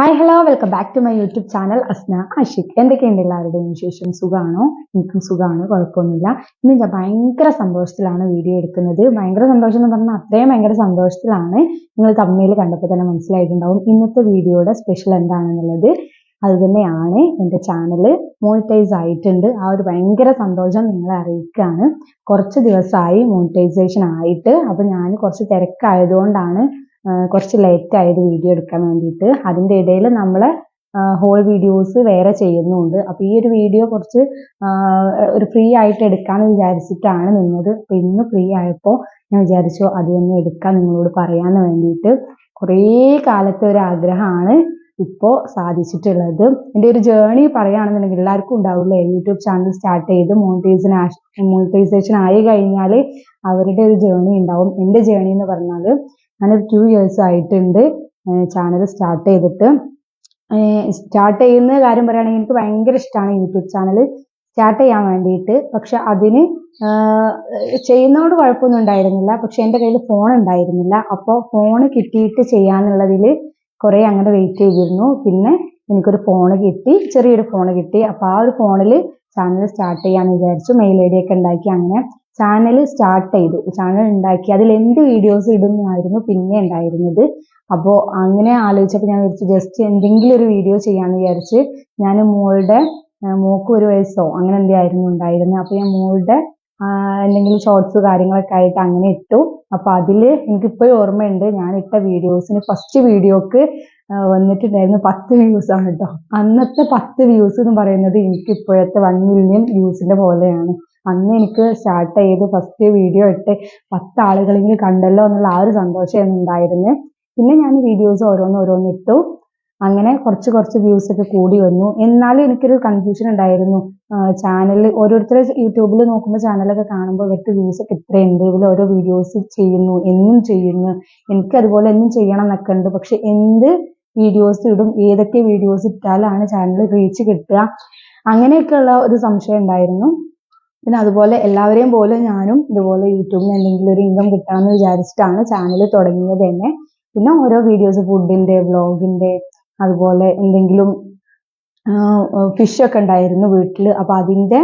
Hi hello welcome back to my YouTube channel Asna Ashiq എന്തൊക്കെയുണ്ട് എല്ലാവരുടെയും വിശേഷം? സുഖമാണോ എനിക്കും സുഖമാണ്. കുഴപ്പമൊന്നുമില്ല. ഇന്ന് ഞാൻ ഭയങ്കര സന്തോഷത്തിലാണ് വീഡിയോ എടുക്കുന്നത്. ഭയങ്കര സന്തോഷം എന്ന് പറഞ്ഞാൽ അത്രയും ഭയങ്കര സന്തോഷത്തിലാണ്. നിങ്ങൾ തമ്മിൽ കണ്ടപ്പോൾ തന്നെ മനസ്സിലായിട്ടുണ്ടാവും ഇന്നത്തെ വീഡിയോയുടെ സ്പെഷ്യൽ എന്താണെന്നുള്ളത്. അത് തന്നെയാണ് എന്റെ ചാനൽ മോണിറ്റൈസ് ആയിട്ടുണ്ട്. ആ ഒരു ഭയങ്കര സന്തോഷം നിങ്ങളെ അറിയിക്കുകയാണ്. കുറച്ച് ദിവസമായി മോണിറ്റൈസേഷൻ ആയിട്ട്. അപ്പോൾ ഞാൻ കുറച്ച് തിരക്കായതുകൊണ്ടാണ് കുറച്ച് ലേറ്റ് ആയത് വീഡിയോ എടുക്കാൻ വേണ്ടിയിട്ട്. അതിന്റെ ഇടയിൽ നമ്മൾ ഹോൾ വീഡിയോസ് വേറെ ചെയ്യുന്നുണ്ട്. അപ്പോൾ ഈ ഒരു വീഡിയോ കുറച്ച് ഒരു ഫ്രീ ആയിട്ട് എടുക്കാമെന്ന് വിചാരിച്ചിട്ടാണ് നിന്നത്. അപ്പോൾ ഇന്ന് ഫ്രീ ആയപ്പോൾ ഞാൻ വിചാരിച്ചു അത് തന്നെ എടുക്കാൻ നിങ്ങളോട് പറയാന്ന് വേണ്ടിയിട്ട്. കുറേ കാലത്തെ ഒരു ആഗ്രഹമാണ് ഇപ്പോൾ സാധിച്ചിട്ടുള്ളത്. എന്റെ ഒരു ജേണി പറയുകയാണെന്നുണ്ടെങ്കിൽ എല്ലാവർക്കും ഉണ്ടാവില്ലേ യൂട്യൂബ് ചാനൽ സ്റ്റാർട്ട് ചെയ്ത് മോണിറ്റൈസേഷൻ മോണിറ്റൈസേഷൻ ആയി കഴിഞ്ഞാൽ അവരുടെ ഒരു ജേണി ഉണ്ടാവും. എന്റെ ജേണി എന്ന് പറഞ്ഞാൽ ഞാനൊരു ടു ഇയേഴ്സ് ആയിട്ടുണ്ട്. ചാനൽ സ്റ്റാർട്ട് ചെയ്തിട്ട്. സ്റ്റാർട്ട് ചെയ്യുന്ന കാര്യം പറയുകയാണെങ്കിൽ എനിക്ക് ഭയങ്കര ഇഷ്ടമാണ് യൂട്യൂബ് ചാനൽ സ്റ്റാർട്ട് ചെയ്യാൻ വേണ്ടിയിട്ട്. പക്ഷെ അതിന് ചെയ്യുന്നതുകൊണ്ട് കുഴപ്പമൊന്നും ഉണ്ടായിരുന്നില്ല. പക്ഷെ എന്റെ കയ്യിൽ ഫോൺ ഉണ്ടായിരുന്നില്ല. അപ്പോൾ ഫോൺ കിട്ടിയിട്ട് ചെയ്യാന്നുള്ളതിൽ കുറേ അങ്ങനെ വെയിറ്റ് ചെയ്തിരുന്നു. പിന്നെ എനിക്കൊരു ഫോൺ കിട്ടി. ചെറിയൊരു ഫോൺ കിട്ടി. അപ്പോൾ ആ ഒരു ഫോണിൽ ചാനൽ സ്റ്റാർട്ട് ചെയ്യാന്ന് വിചാരിച്ചു. മെയിൽ ഐ ഡി ഒക്കെ ഉണ്ടാക്കി അങ്ങനെ ചാനൽ സ്റ്റാർട്ട് ചെയ്തു. ചാനൽ ഉണ്ടാക്കി. അതിൽ എന്ത് വീഡിയോസ് ഇടുന്നായിരുന്നു പിന്നെ ഉണ്ടായിരുന്നത്. അപ്പോൾ അങ്ങനെ ആലോചിച്ചപ്പോൾ ഞാൻ വിചാരിച്ചു ജസ്റ്റ് എന്തെങ്കിലും ഒരു വീഡിയോ ചെയ്യാമെന്ന് വിചാരിച്ച് ഞാൻ മോളുടെ മോക്ക് ഒരു വയസ്സോ അങ്ങനെ എന്തായിരുന്നു ഉണ്ടായിരുന്നത് അപ്പോൾ ഞാൻ മോളുടെ എന്തെങ്കിലും ഷോർട്സ് കാര്യങ്ങളൊക്കെ ആയിട്ട് അങ്ങനെ ഇട്ടു. അപ്പോൾ അതിൽ എനിക്കിപ്പോഴും ഓർമ്മയുണ്ട്. ഞാൻ ഇട്ട വീഡിയോസിന് ഫസ്റ്റ് വീഡിയോക്ക് വന്നിട്ടുണ്ടായിരുന്നു പത്ത് വ്യൂസ് ആണ് കേട്ടോ അന്നത്തെ പത്ത് വ്യൂസ് എന്ന് പറയുന്നത് എനിക്ക് ഇപ്പോഴത്തെ വൺ മില്യൺ വ്യൂസിന്റെ പോലെയാണ്. അന്ന് എനിക്ക് സ്റ്റാർട്ട് ചെയ്ത് ഫസ്റ്റ് വീഡിയോ ഇട്ട് പത്ത് ആളുകളെങ്കിലും കണ്ടല്ലോ എന്നുള്ള ആ ഒരു സന്തോഷമായിരുന്നു ഉണ്ടായിരുന്നത് പിന്നെ ഞാൻ വീഡിയോസ് ഓരോന്ന് ഓരോന്ന് ഇട്ടു. അങ്ങനെ കുറച്ച് കുറച്ച് വ്യൂസ് ഒക്കെ കൂടി വന്നു. എന്നാലും എനിക്കൊരു കൺഫ്യൂഷൻ ഉണ്ടായിരുന്നു. ചാനൽ ഓരോരുത്തർ യൂട്യൂബിൽ നോക്കുമ്പോൾ ചാനലൊക്കെ കാണുമ്പോൾ ഇവർക്ക് വ്യൂസ് ഒക്കെ ഇത്രയുണ്ട്. ഇവർ ഓരോ വീഡിയോസ് ചെയ്യുന്നു എന്നും ചെയ്യുന്നു. എനിക്ക് അതുപോലെ എന്നും ചെയ്യണം എന്നൊക്കെ ഉണ്ട്. പക്ഷെ എന്ത് വീഡിയോസ് ഇടും ഏതൊക്കെ വീഡിയോസ് ഇട്ടാലാണ് ചാനൽ റീച്ച് കിട്ടുക? അങ്ങനെയൊക്കെയുള്ള ഒരു സംശയം ഉണ്ടായിരുന്നു. പിന്നെ അതുപോലെ എല്ലാവരെയും പോലെ ഞാനും ഇതുപോലെ യൂട്യൂബിൽ എന്തെങ്കിലും ഒരു ഇൻകം കിട്ടാമെന്ന് വിചാരിച്ചിട്ടാണ് ചാനൽ തുടങ്ങിയത് തന്നെ. പിന്നെ ഓരോ വീഡിയോസ് ഫുഡിന്റെ വ്ളോഗിന്റെ അതുപോലെ എന്തെങ്കിലും ഫിഷ് ഒക്കെ ഉണ്ടായിരുന്നു വീട്ടിൽ അപ്പൊ അതിന്റെ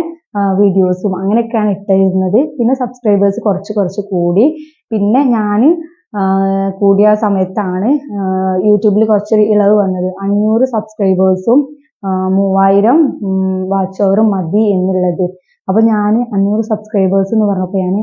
വീഡിയോസും അങ്ങനെയൊക്കെയാണ് ഇട്ടിരുന്നത്. പിന്നെ സബ്സ്ക്രൈബേഴ്സ് കുറച്ച് കുറച്ച് കൂടി. പിന്നെ ഞാൻ കൂടിയ സമയത്താണ് യൂട്യൂബിൽ കുറച്ച് ഇളവ് വന്നത്. അഞ്ഞൂറ് സബ്സ്ക്രൈബേഴ്സും മൂവായിരം വാച്ച് അവറും മതി എന്നുള്ളത്. അപ്പൊ ഞാൻ അഞ്ഞൂറ് സബ്സ്ക്രൈബേഴ്സ് എന്ന് പറഞ്ഞപ്പോൾ ഞാൻ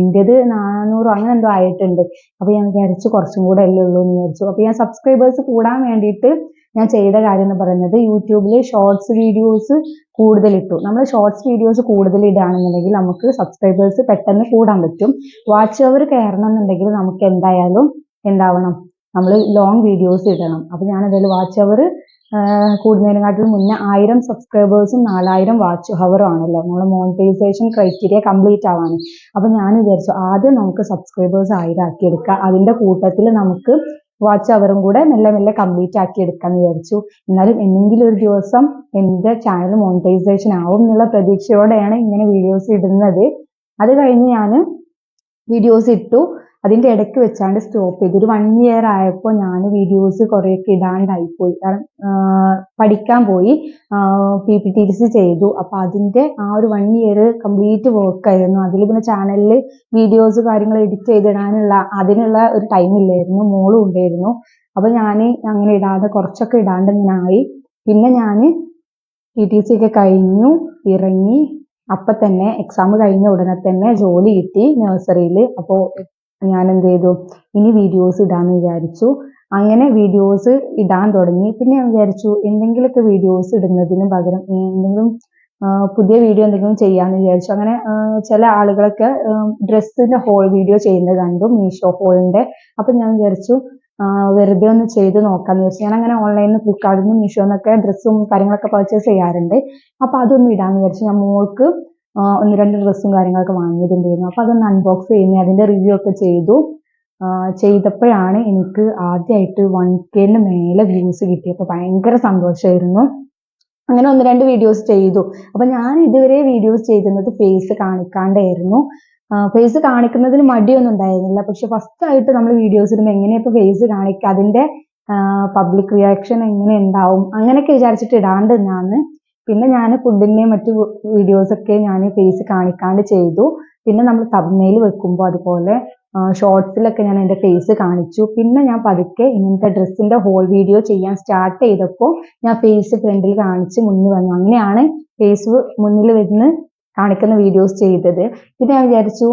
എന്റെത് നാനൂറ് അങ്ങനെ എന്തോ ആയിട്ടുണ്ട്. അപ്പൊ ഞാൻ വിചാരിച്ചു കുറച്ചും കൂടെ അല്ലേ ഉള്ളൂ എന്ന് വിചാരിച്ചു. അപ്പൊ ഞാൻ സബ്സ്ക്രൈബേഴ്സ് കൂടാൻ വേണ്ടിയിട്ട് ഞാൻ ചെയ്ത കാര്യം എന്ന് പറയുന്നത് യൂട്യൂബിൽ ഷോർട്സ് വീഡിയോസ് കൂടുതൽ ഇട്ടു നമ്മൾ ഷോർട്സ് വീഡിയോസ് കൂടുതൽ ഇടുകയാണെന്നുണ്ടെങ്കിൽ നമുക്ക് സബ്സ്ക്രൈബേഴ്സ് പെട്ടെന്ന് കൂടാൻ പറ്റും. വാച്ച് അവർ കയറണം എന്നുണ്ടെങ്കിൽ നമുക്ക് എന്തായാലും എന്താവണം? നമ്മൾ ലോങ് വീഡിയോസ് ഇടണം. അപ്പൊ ഞാൻ അതിൽ വാച്ച് അവർ കൂടുന്നതിനെക്കാട്ടിലും മുന്നേ ആയിരം സബ്സ്ക്രൈബേഴ്സും നാലായിരം വാച്ച് ഹവറും ആണല്ലോ. നമ്മളെ മോണിറ്റൈസേഷൻ ക്രൈറ്റീരിയ കംപ്ലീറ്റ് ആവാൻ അപ്പൊ ഞാൻ വിചാരിച്ചു ആദ്യം നമുക്ക് സബ്സ്ക്രൈബേഴ്സ് ആയിരം ആക്കി അതിന്റെ കൂട്ടത്തിൽ നമുക്ക് വാച്ച് അവറും കൂടെ മെല്ലെ മെല്ലെ കംപ്ലീറ്റ് ആക്കി എടുക്കാന്ന് വിചാരിച്ചു. എന്നാലും എന്തെങ്കിലും ഒരു ദിവസം എന്റെ ചാനൽ മോണിറ്റൈസേഷൻ ആവും എന്നുള്ള പ്രതീക്ഷയോടെയാണ് ഇങ്ങനെ വീഡിയോസ് ഇടുന്നത്. അത് കഴിഞ്ഞ് ഞാൻ വീഡിയോസ് ഇട്ടു. അതിന്റെ ഇടയ്ക്ക് വെച്ചാണ്ട് സ്റ്റോപ്പ് ചെയ്തു. ഒരു വൺ ഇയർ ആയപ്പോൾ ഞാൻ വീഡിയോസ് കുറേയൊക്കെ ഇടാണ്ടായിപ്പോയി. കാരണം പഠിക്കാൻ പോയി. പി പി ടി സി ചെയ്തു. അപ്പോൾ അതിന്റെ ആ ഒരു വൺ ഇയർ കംപ്ലീറ്റ് വർക്ക് ആയിരുന്നു. അതിൽ പിന്നെ ചാനലിൽ വീഡിയോസ് കാര്യങ്ങൾ എഡിറ്റ് ചെയ്തിടാനുള്ള അതിനുള്ള ഒരു ടൈം ഇല്ലായിരുന്നു. മോളും ഉണ്ടായിരുന്നു. അപ്പോൾ ഞാൻ അങ്ങനെ ഇടാതെ കുറച്ചൊക്കെ ഇടാണ്ട് ഇങ്ങനെ പിന്നെ ഞാൻ പി ടി സി ഒക്കെ കഴിഞ്ഞു ഇറങ്ങി. അപ്പൊ തന്നെ എക്സാം കഴിഞ്ഞ ഉടനെ തന്നെ ജോലി കിട്ടി നഴ്സറിയിൽ അപ്പോൾ ഞാൻ എന്ത് ചെയ്തു ഇനി വീഡിയോസ് ഇടാന്ന് വിചാരിച്ചു. അങ്ങനെ വീഡിയോസ് ഇടാൻ തുടങ്ങി. പിന്നെ ഞാൻ വിചാരിച്ചു എന്തെങ്കിലുമൊക്കെ വീഡിയോസ് ഇടുന്നതിന് പകരം എന്തെങ്കിലും പുതിയ വീഡിയോ എന്തെങ്കിലും ചെയ്യാന്ന് വിചാരിച്ചു. അങ്ങനെ ചില ആളുകളൊക്കെ ഡ്രസ്സിന്റെ ഹോൾ വീഡിയോ ചെയ്യുന്നത് കണ്ടു മീഷോ ഹോളിന്റെ അപ്പൊ ഞാൻ വിചാരിച്ചു വെറുതെ ഒന്ന് ചെയ്ത് നോക്കാന്ന് വിചാരിച്ചു. ഞാൻ അങ്ങനെ ഓൺലൈനിൽ ഫ്ലിപ്കാർട്ടിൽ നിന്നും മീഷോന്നൊക്കെ ഡ്രസ്സും കാര്യങ്ങളൊക്കെ പർച്ചേസ് ചെയ്യാറുണ്ട്. അപ്പൊ അതൊന്നും ഇടാന്ന് വിചാരിച്ചു. ഞാൻ മോൾക്ക് ഒന്ന് രണ്ട് ഡ്രസ്സും കാര്യങ്ങളൊക്കെ വാങ്ങിയിട്ടുണ്ടായിരുന്നു അപ്പൊ അതൊന്ന് അൺബോക്സ് ചെയ്യുന്ന അതിന്റെ റിവ്യൂ ഒക്കെ ചെയ്തു. ചെയ്തപ്പോഴാണ് എനിക്ക് ആദ്യമായിട്ട് വൺ കെന് മേലെ വ്യൂസ് കിട്ടിയപ്പോൾ ഭയങ്കര സന്തോഷമായിരുന്നു അങ്ങനെ ഒന്ന് രണ്ട് വീഡിയോസ് ചെയ്തു. അപ്പൊ ഞാൻ ഇതുവരെ വീഡിയോസ് ചെയ്തിരുന്നത് ഫേസ് കാണിക്കാണ്ടായിരുന്നു. ഫേസ് കാണിക്കുന്നതിൽ മടിയൊന്നും ഉണ്ടായിരുന്നില്ല. പക്ഷെ ഫസ്റ്റ് ആയിട്ട് നമ്മൾ വീഡിയോസ് ഇടുമ്പോൾ എങ്ങനെയാ ഇപ്പൊ ഫേസ് കാണിക്കുക അതിന്റെ പബ്ലിക് റിയാക്ഷൻ എങ്ങനെ ഉണ്ടാവും? അങ്ങനെയൊക്കെ വിചാരിച്ചിട്ട് ഇടാണ്ട് നിന്നാന്ന്. പിന്നെ ഞാൻ ഫുഡിന്റെയും മറ്റു വീഡിയോസൊക്കെ ഞാൻ ഫേസ് കാണിക്കാണ്ട് ചെയ്തു. പിന്നെ നമ്മൾ തബ്മയിൽ വെക്കുമ്പോൾ അതുപോലെ ഷോർട്സിലൊക്കെ ഞാൻ എന്റെ ഫേസ് കാണിച്ചു. പിന്നെ ഞാൻ പതുക്കെ ഇങ്ങനത്തെ ഡ്രസ്സിന്റെ ഹോൾ വീഡിയോ ചെയ്യാൻ സ്റ്റാർട്ട് ചെയ്തപ്പോൾ ഞാൻ ഫേസ് ഫ്രണ്ടിൽ കാണിച്ച് മുന്നിൽ വന്നു. അങ്ങനെയാണ് ഫേസ് മുന്നിൽ വരുന്ന കാണിക്കുന്ന വീഡിയോസ് ചെയ്തത്. പിന്നെ ഞാൻ വിചാരിച്ചു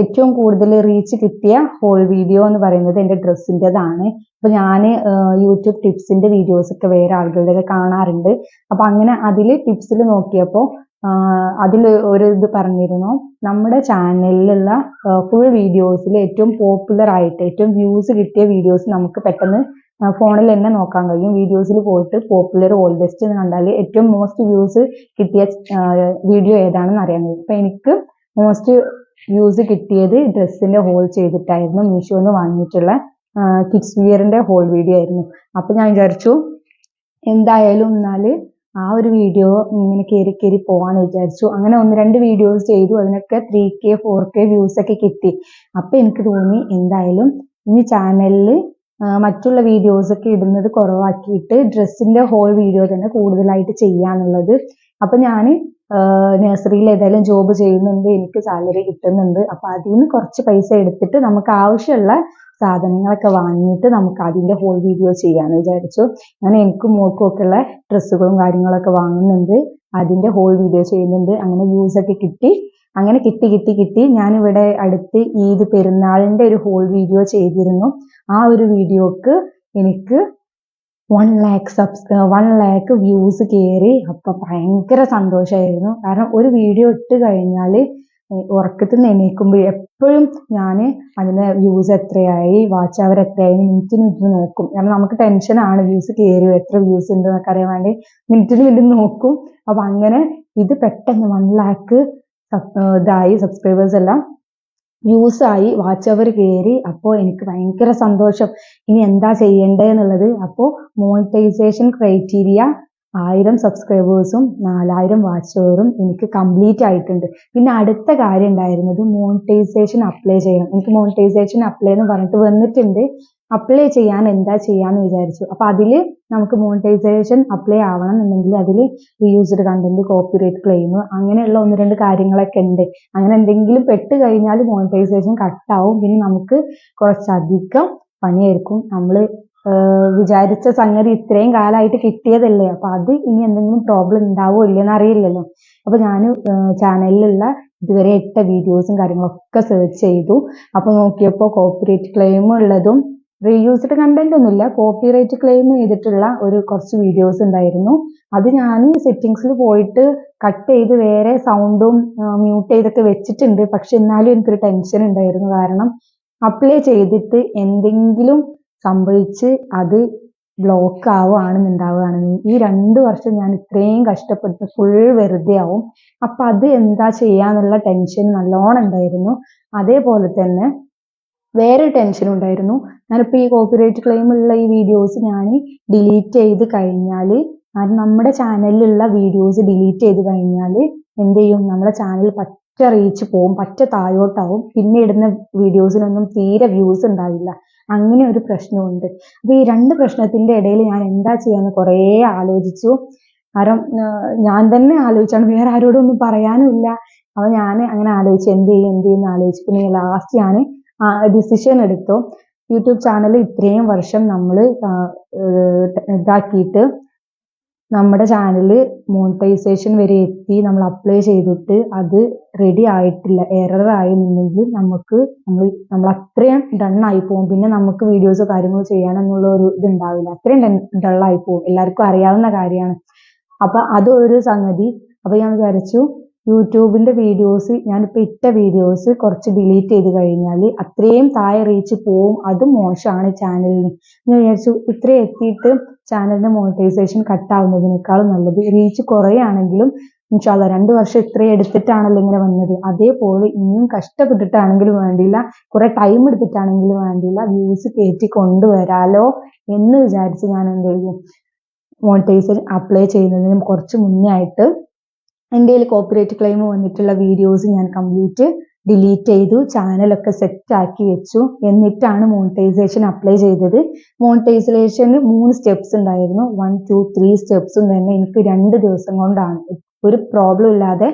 ഏറ്റവും കൂടുതൽ റീച്ച് കിട്ടിയ ഹോൾ വീഡിയോ എന്ന് പറയുന്നത് എന്റെ ഡ്രസ്സിന്റെതാണ്. അപ്പോൾ ഞാൻ യൂട്യൂബ് ടിപ്സിന്റെ വീഡിയോസ് ഒക്കെ വേറെ ആളുകളുടെ കാണാറുണ്ട്. അപ്പോൾ അങ്ങനെ അതിൽ ടിപ്സിൽ നോക്കിയപ്പോൾ അതിൽ ഒരു ഇത് പറഞ്ഞിരുന്നു. നമ്മുടെ ചാനലിലുള്ള ഫുൾ വീഡിയോസിൽ ഏറ്റവും പോപ്പുലർ ആയിട്ട് ഏറ്റവും വ്യൂസ് കിട്ടിയ വീഡിയോസ് നമുക്ക് പെട്ടെന്ന് ഫോണിൽ തന്നെ നോക്കാൻ കഴിയും. വീഡിയോസിൽ പോയിട്ട് പോപ്പുലർ ഓൾഡസ്റ്റ് എന്ന് കണ്ടാൽ ഏറ്റവും മോസ്റ്റ് വ്യൂസ് കിട്ടിയ വീഡിയോ ഏതാണെന്ന് അറിയാൻ കഴിയും. അപ്പൊ എനിക്ക് മോസ്റ്റ് വ്യൂസ് കിട്ടിയത് ഡ്രസ്സിന്റെ ഹോൾ ചെയ്തിട്ടായിരുന്നു മീഷോന്ന് വാങ്ങിയിട്ടുള്ള കിഡ്സ് വിയറിന്റെ ഹോൾ വീഡിയോ ആയിരുന്നു. അപ്പോൾ ഞാൻ വിചാരിച്ചു എന്തായാലും എന്നാൽ ആ ഒരു വീഡിയോ ഇങ്ങനെ കയറി കയറി പോവാന്ന് വിചാരിച്ചു. അങ്ങനെ ഒന്ന് രണ്ട് വീഡിയോസ് ചെയ്തു അതിനൊക്കെ three K four K views ഒക്കെ കിട്ടി. അപ്പോൾ എനിക്ക് തോന്നി എന്തായാലും ഇനി ചാനലിൽ മറ്റുള്ള വീഡിയോസ് ഒക്കെ ഇടുന്നത് കുറവാക്കിയിട്ട് ഡ്രസ്സിന്റെ ഹോൾ വീഡിയോ തന്നെ കൂടുതലായിട്ട് ചെയ്യാന്നുള്ളത്. അപ്പോൾ ഞാൻ നഴ്സറിയിൽ ഏതായാലും ജോബ് ചെയ്യുന്നുണ്ട് എനിക്ക് സാലറി കിട്ടുന്നുണ്ട്. അപ്പോൾ അതിൽ നിന്ന് കുറച്ച് പൈസ എടുത്തിട്ട് നമുക്ക് ആവശ്യമുള്ള സാധനങ്ങളൊക്കെ വാങ്ങിയിട്ട് നമുക്ക് അതിന്റെ ഹോൾ വീഡിയോ ചെയ്യാന്ന് വിചാരിച്ചു. അങ്ങനെ എനിക്കും മോൾക്കും ഒക്കെ ഉള്ള ഡ്രസ്സുകളും കാര്യങ്ങളൊക്കെ വാങ്ങുന്നുണ്ട്. അതിന്റെ ഹോൾ വീഡിയോ ചെയ്യുന്നുണ്ട്. അങ്ങനെ വ്യൂസ് ഒക്കെ കിട്ടി. അങ്ങനെ കിട്ടി കിട്ടി കിട്ടി. ഞാനിവിടെ അടുത്ത് ഈദ് പെരുന്നാളിന്റെ ഒരു ഹോൾ വീഡിയോ ചെയ്തിരുന്നു. ആ ഒരു വീഡിയോക്ക് എനിക്ക് one lakh subs one lakh views കയറി അപ്പൊ ഭയങ്കര സന്തോഷമായിരുന്നു കാരണം ഒരു വീഡിയോ ഇട്ട് കഴിഞ്ഞാൽ ഉറക്കത്തിൽ നിന്ന് എണീക്കുമ്പോൾ എപ്പോഴും ഞാൻ അതിന് വ്യൂസ് എത്രയായി വാച്ച് അവർ എത്രയായി മിനിറ്റിന് മിനിറ്റിന് നോക്കും. കാരണം നമുക്ക് ടെൻഷനാണ് വ്യൂസ് കയറി എത്ര വ്യൂസ് ഉണ്ട് എന്നൊക്കെ അറിയാൻ വേണ്ടി മിനിറ്റിന് മിനിറ്റ് നോക്കും. അപ്പൊ അങ്ങനെ ഇത് പെട്ടെന്ന് വൺ ലാക്ക് ഇതായി സബ്സ്ക്രൈബേഴ്സ് എല്ലാം. വ്യൂസ് ആയി വാച്ച് അവർ കയറി അപ്പോൾ എനിക്ക് ഭയങ്കര സന്തോഷം. ഇനി എന്താ ചെയ്യേണ്ടതെന്നുള്ളത് അപ്പോൾ മോണിറ്റൈസേഷൻ ക്രൈറ്റീരിയ ആയിരം സബ്സ്ക്രൈബേഴ്സും നാലായിരം വാച്ച് എനിക്ക് കംപ്ലീറ്റ് ആയിട്ടുണ്ട്. പിന്നെ അടുത്ത കാര്യം ഉണ്ടായിരുന്നത് മോണിറ്റൈസേഷൻ അപ്ലൈ ചെയ്യണം. എനിക്ക് മോണിറ്റൈസേഷൻ അപ്ലൈ എന്ന് പറഞ്ഞിട്ട് വന്നിട്ടുണ്ട്. അപ്ലൈ ചെയ്യാൻ എന്താ ചെയ്യാന്ന് വിചാരിച്ചു. അപ്പൊ അതിൽ നമുക്ക് മോണിറ്റൈസേഷൻ അപ്ലൈ ആവണം എന്നുണ്ടെങ്കിൽ അതിൽ റീയൂസ്ഡ് കണ്ടന്റ് കോപ്പിറൈറ്റ് ക്ലെയിം അങ്ങനെയുള്ള ഒന്ന് രണ്ട് കാര്യങ്ങളൊക്കെ ഉണ്ട്. അങ്ങനെ എന്തെങ്കിലും പെട്ട് കഴിഞ്ഞാൽ മോണിറ്റൈസേഷൻ കട്ടാവും പിന്നെ നമുക്ക് കുറച്ചധികം പണിയായിരിക്കും. നമ്മൾ വിചാരിച്ച സംഗതി ഇത്രയും കാലമായിട്ട് കിട്ടിയതല്ലേ? അപ്പൊ അത് ഇനി എന്തെങ്കിലും പ്രോബ്ലം ഉണ്ടാവോ ഇല്ലെന്ന് അറിയില്ലല്ലോ. അപ്പൊ ഞാൻ ചാനലിലുള്ള ഇതുവരെ ഇട്ട വീഡിയോസും കാര്യങ്ങളൊക്കെ സെർച്ച് ചെയ്തു. അപ്പൊ നോക്കിയപ്പോൾ കോപ്പിറൈറ്റ് ക്ലെയിം ഉള്ളതും റീയൂസ്ഡ് കണ്ടന്റ് ഒന്നുമില്ല. കോപ്പിറൈറ്റ് ക്ലെയിം ചെയ്തിട്ടുള്ള ഒരു കുറച്ച് വീഡിയോസ് ഉണ്ടായിരുന്നു. അത് ഞാൻ സെറ്റിങ്സിൽ പോയിട്ട് കട്ട് ചെയ്ത് വേറെ സൗണ്ടും മ്യൂട്ട് ചെയ്തൊക്കെ വെച്ചിട്ടുണ്ട്. പക്ഷെ എന്നാലും എനിക്കൊരു ടെൻഷൻ ഉണ്ടായിരുന്നു കാരണം അപ്ലൈ ചെയ്തിട്ട് എന്തെങ്കിലും സംഭവിച്ച് അത് ബ്ലോക്ക് ആവുകയാണെന്നുണ്ടാവുകയാണെങ്കിൽ ഈ രണ്ട് വർഷം ഞാൻ ഇത്രയും കഷ്ടപ്പെട്ട് ഫുൾ വെറുതെ ആവും അപ്പൊ അത് എന്താ ചെയ്യാന്നുള്ള ടെൻഷൻ നല്ലോണം ഉണ്ടായിരുന്നു. അതേപോലെ തന്നെ വേറെ ടെൻഷൻ ഉണ്ടായിരുന്നു. ഞാനിപ്പോൾ ഈ കോപ്പിറൈറ്റ് ക്ലെയിം ഉള്ള ഈ വീഡിയോസ് ഞാൻ ഡിലീറ്റ് ചെയ്ത് കഴിഞ്ഞാൽ അത് നമ്മുടെ ചാനലിലുള്ള വീഡിയോസ് ഡിലീറ്റ് ചെയ്ത് കഴിഞ്ഞാൽ എന്ത് ചെയ്യും? നമ്മുടെ ചാനൽ പറ്റ റീച്ച് പോവും പറ്റ താഴോട്ടാവും. പിന്നെ ഇടുന്ന വീഡിയോസിനൊന്നും തീരെ വ്യൂസ് ഉണ്ടാവില്ല. അങ്ങനെ ഒരു പ്രശ്നമുണ്ട്. അപ്പൊ ഈ രണ്ട് പ്രശ്നത്തിന്റെ ഇടയിൽ ഞാൻ എന്താ ചെയ്യാന്ന് കുറേ ആലോചിച്ചു. കാരണം ഞാൻ തന്നെ ആലോചിച്ചാണ്. വേറെ ആരോടും ഒന്നും പറയാനും ഇല്ല. അപ്പൊ ഞാൻ അങ്ങനെ ആലോചിച്ചു എന്ത് ചെയ്യും എന്ത് ചെയ്യും ആലോചിച്ചു. പിന്നെ ലാസ്റ്റ് ഞാൻ ഡിസിഷൻ എടുത്തു. യൂട്യൂബ് ചാനൽ ഇത്രയും വർഷം നമ്മൾ ഇതാക്കിയിട്ട് നമ്മുടെ ചാനൽ മോണിറ്റൈസേഷൻ വരെ എത്തി നമ്മൾ അപ്ലൈ ചെയ്തിട്ട് അത് റെഡി ആയിട്ടില്ല എറർ ആയിരുന്നെങ്കിൽ നമുക്ക് നമ്മൾ നമ്മൾ അത്രയും ഡൺ ആയി പോകും പിന്നെ നമുക്ക് വീഡിയോസ് കാര്യങ്ങൾ ചെയ്യാനെന്നുള്ള ഒരു ഇത് ഉണ്ടാവില്ല അത്രയും ഡള്ളായി പോകും എല്ലാവർക്കും അറിയാവുന്ന കാര്യമാണ്. അപ്പൊ അതൊരു സംഗതി. അപ്പൊ ഞാൻ വിചാരിച്ചു യൂട്യൂബിന്റെ വീഡിയോസ് ഞാനിപ്പോൾ ഇട്ട വീഡിയോസ് കുറച്ച് ഡിലീറ്റ് ചെയ്ത് കഴിഞ്ഞാൽ അത്രയും താഴെ റീച്ച് പോവും. അത് മോശമാണ് ചാനലിന് ഞാൻ വിചാരിച്ചു ഇത്രയും എത്തിയിട്ട് ചാനലിന്റെ മോണിറ്റൈസേഷൻ കട്ടാവുന്നതിനേക്കാളും നല്ലത്. റീച്ച് കുറയാണെങ്കിലും ഇൻഷാല്ല രണ്ട് വർഷം ഇത്രയും എടുത്തിട്ടാണല്ലോ ഇങ്ങനെ വന്നത്. അതേപോലെ ഇനിയും കഷ്ടപ്പെട്ടിട്ടാണെങ്കിലും വേണ്ടിയില്ല കുറെ ടൈം എടുത്തിട്ടാണെങ്കിലും വേണ്ടിയില്ല വ്യൂസ് കയറ്റി കൊണ്ടുവരാലോ എന്ന് വിചാരിച്ച് ഞാൻ എന്ത് ചെയ്യും? മോണിറ്റൈസേഷൻ അപ്ലൈ ചെയ്യുന്നതിന് കുറച്ച് മുന്നേ ആയിട്ട് എന്റെ കോപ്പിറൈറ്റ് ക്ലെയിം വന്നിട്ടുള്ള വീഡിയോസ് ഞാൻ കംപ്ലീറ്റ് ഡിലീറ്റ് ചെയ്തു ചാനലൊക്കെ സെറ്റ് ആക്കി വെച്ചു. എന്നിട്ടാണ് മോണിറ്റൈസേഷൻ അപ്ലൈ ചെയ്തത്. മോണിറ്റൈസേഷന് മൂന്ന് സ്റ്റെപ്സ് ഉണ്ടായിരുന്നു. വൺ ടു ത്രീ സ്റ്റെപ്സും തന്നെ എനിക്ക് രണ്ട് ദിവസം കൊണ്ടാണ്. ഒരു പ്രോബ്ലം ഇല്ലാതെ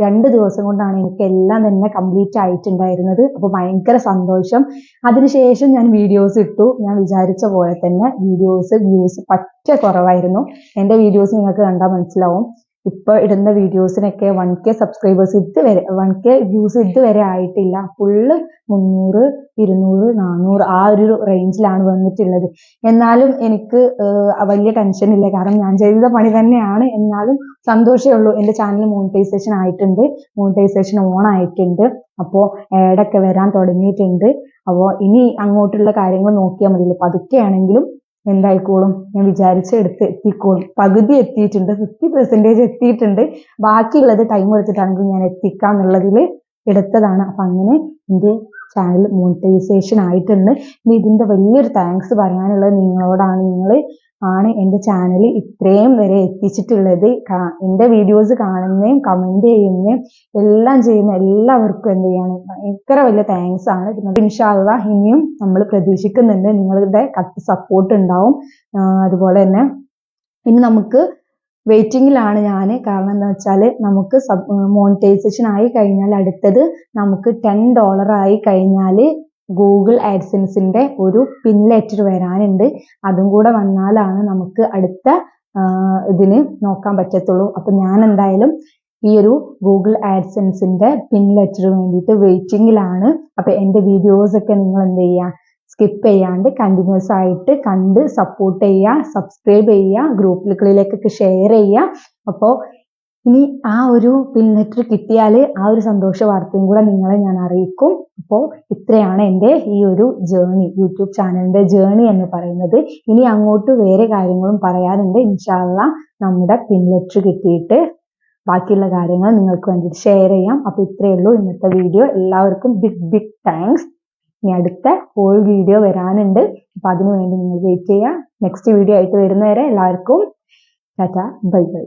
രണ്ട് ദിവസം കൊണ്ടാണ് എനിക്ക് എല്ലാം തന്നെ കംപ്ലീറ്റ് ആയിട്ടുണ്ടായിരുന്നത്. അപ്പോൾ ഭയങ്കര സന്തോഷം. അതിനുശേഷം ഞാൻ വീഡിയോസ് ഇട്ടു. ഞാൻ വിചാരിച്ച പോലെ തന്നെ വീഡിയോസ് വ്യൂസ് പറ്റ കുറവായിരുന്നു. എന്റെ വീഡിയോസ് നിങ്ങൾക്ക് കണ്ടാൽ മനസ്സിലാവും. ഇപ്പോൾ ഇടുന്ന വീഡിയോസിനൊക്കെ വൺ കെ സബ്സ്ക്രൈബേഴ്സ് ഇതുവരെ വൺ കെ വ്യൂസ് ഇതുവരെ ആയിട്ടില്ല. ഫുള്ള് മുന്നൂറ് ഇരുന്നൂറ് നാനൂറ് ആ ഒരു റേഞ്ചിലാണ് വന്നിട്ടുള്ളത്. എന്നാലും എനിക്ക് വലിയ ടെൻഷൻ ഇല്ല. കാരണം ഞാൻ ചെയ്ത പണി തന്നെയാണ്. എന്നാലും സന്തോഷമേ ഉള്ളൂ. എന്റെ ചാനൽ മോണിറ്റൈസേഷൻ ആയിട്ടുണ്ട്. മോണിറ്റൈസേഷൻ ഓൺ ആയിട്ടുണ്ട്. അപ്പോൾ ഏടൊക്കെ വരാൻ തുടങ്ങിയിട്ടുണ്ട്. അപ്പോൾ ഇനി അങ്ങോട്ടുള്ള കാര്യങ്ങൾ നോക്കിയാൽ മതിയല്ലോ. പതുക്കെയാണെങ്കിലും എന്തായിക്കോളും ഞാൻ വിചാരിച്ച എടുത്ത് എത്തിക്കോളും. പകുതി എത്തിയിട്ടുണ്ട് ഫിഫ്റ്റി പെർസെന്റേജ് എത്തിയിട്ടുണ്ട്. ബാക്കിയുള്ളത് ടൈം എടുത്തിട്ടാണെങ്കിൽ ഞാൻ എത്തിക്കാം എന്നുള്ളതിൽ എടുത്തതാണ്. അപ്പം അങ്ങനെ എന്റെ ചാനൽ മോണിറ്റൈസേഷൻ ആയിട്ടുണ്ട്. ഇതിന്റെ വലിയൊരു താങ്ക്സ് പറയാനുള്ളത് നിങ്ങളോടാണ്. നിങ്ങൾ ആണ് എന്റെ ചാനൽ ഇത്രയും വരെ എത്തിച്ചിട്ടുള്ളത്. എന്റെ വീഡിയോസ് കാണുന്നതും കമന്റ് ചെയ്യുന്നതും എല്ലാം ചെയ്യുന്ന എല്ലാവർക്കും എന്ത് ചെയ്യാണ്? ഭയങ്കര വലിയ താങ്ക്സ് ആണ്. ഇൻഷാല്ല ഇനിയും നമ്മൾ പ്രതീക്ഷിക്കുന്നുണ്ട്. നിങ്ങളുടെ കട്ട് സപ്പോർട്ട് ഉണ്ടാവും. അതുപോലെ തന്നെ ഇനി നമുക്ക് വെയിറ്റിംഗിലാണ് ഞാൻ കാരണം എന്താ വെച്ചാൽ നമുക്ക് സബ് മോണിറ്റൈസേഷൻ ആയി കഴിഞ്ഞാൽ അടുത്തത് നമുക്ക് ടെൻ ഡോളർ ആയി കഴിഞ്ഞാൽ ഗൂഗിൾ ആഡ്സൻസിന്റെ ഒരു പിൻ ലെറ്റർ വരാനുണ്ട്. അതും കൂടെ വന്നാലാണ് നമുക്ക് അടുത്ത ഇതിന് നോക്കാൻ പറ്റത്തുള്ളൂ. അപ്പൊ ഞാൻ എന്തായാലും ഈ ഒരു ഗൂഗിൾ ആഡ്സൻസിന്റെ പിൻ ലെറ്റർ വേണ്ടിയിട്ട് വെയിറ്റിംഗിലാണ് അപ്പൊ എന്റെ വീഡിയോസൊക്കെ നിങ്ങൾ എന്ത് ചെയ്യുക സ്കിപ്പ് ചെയ്യാണ്ട് കണ്ടിന്യൂസ് ആയിട്ട് കണ്ട് സപ്പോർട്ട് ചെയ്യുക സബ്സ്ക്രൈബ് ചെയ്യുക ഗ്രൂപ്പുകളിലേക്കൊക്കെ ഷെയർ ചെയ്യുക. അപ്പോൾ ഇനി ആ ഒരു പിൻലെറ്റർ കിട്ടിയാൽ ആ ഒരു സന്തോഷ വാർത്തയും കൂടെ നിങ്ങളെ ഞാൻ അറിയിക്കും. അപ്പോൾ ഇത്രയാണ് എന്റെ ഈ ഒരു ജേണി യൂട്യൂബ് ചാനലിന്റെ ജേണി എന്ന് പറയുന്നത്. ഇനി അങ്ങോട്ട് വേറെ കാര്യങ്ങളും പറയാനുണ്ട്. ഇൻഷാല്ല നമ്മുടെ പിൻലെറ്റർ കിട്ടിയിട്ട് ബാക്കിയുള്ള കാര്യങ്ങൾ നിങ്ങൾക്ക് വേണ്ടിയിട്ട് ഷെയർ ചെയ്യാം. അപ്പോൾ ഇത്രയേ ഉള്ളൂ ഇന്നത്തെ വീഡിയോ എല്ലാവർക്കും ബിഗ് ബിഗ് താങ്ക്സ് ഇനി അടുത്ത ഹോൾ വീഡിയോ വരാനുണ്ട്. അപ്പൊ അതിനു വേണ്ടി നിങ്ങൾ വെയിറ്റ് ചെയ്യുക. നെക്സ്റ്റ് വീഡിയോ ആയിട്ട് വരുന്നവരെ എല്ലാവർക്കും ടാറ്റ ബൈ ബൈ